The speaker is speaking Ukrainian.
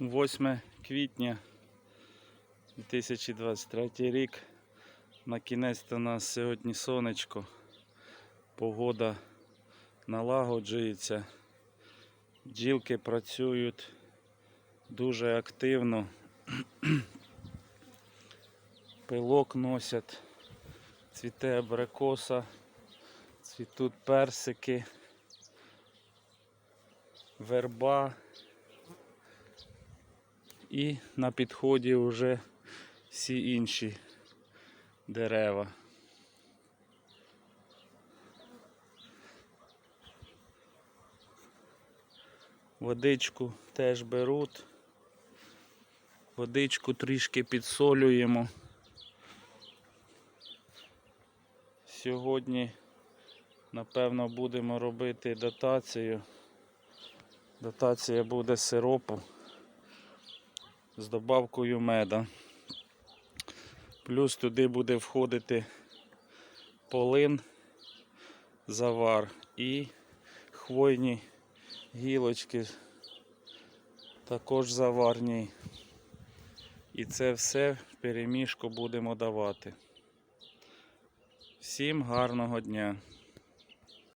8 квітня 2023 рік. На кінець у нас сьогодні сонечко. Погода налагоджується. Бджілки працюють дуже активно. Пилок носять, цвіте абрикоса, цвітуть персики, верба. І на підході вже всі інші дерева. Водичку теж беруть. Водичку трішки підсолюємо. Сьогодні, напевно, будемо робити дотацію. Дотація буде сиропу з добавкою меда. Плюс туди буде входити полин, завар і хвойні гілочки також заварні. І це все в перемішку будемо давати. Всім гарного дня!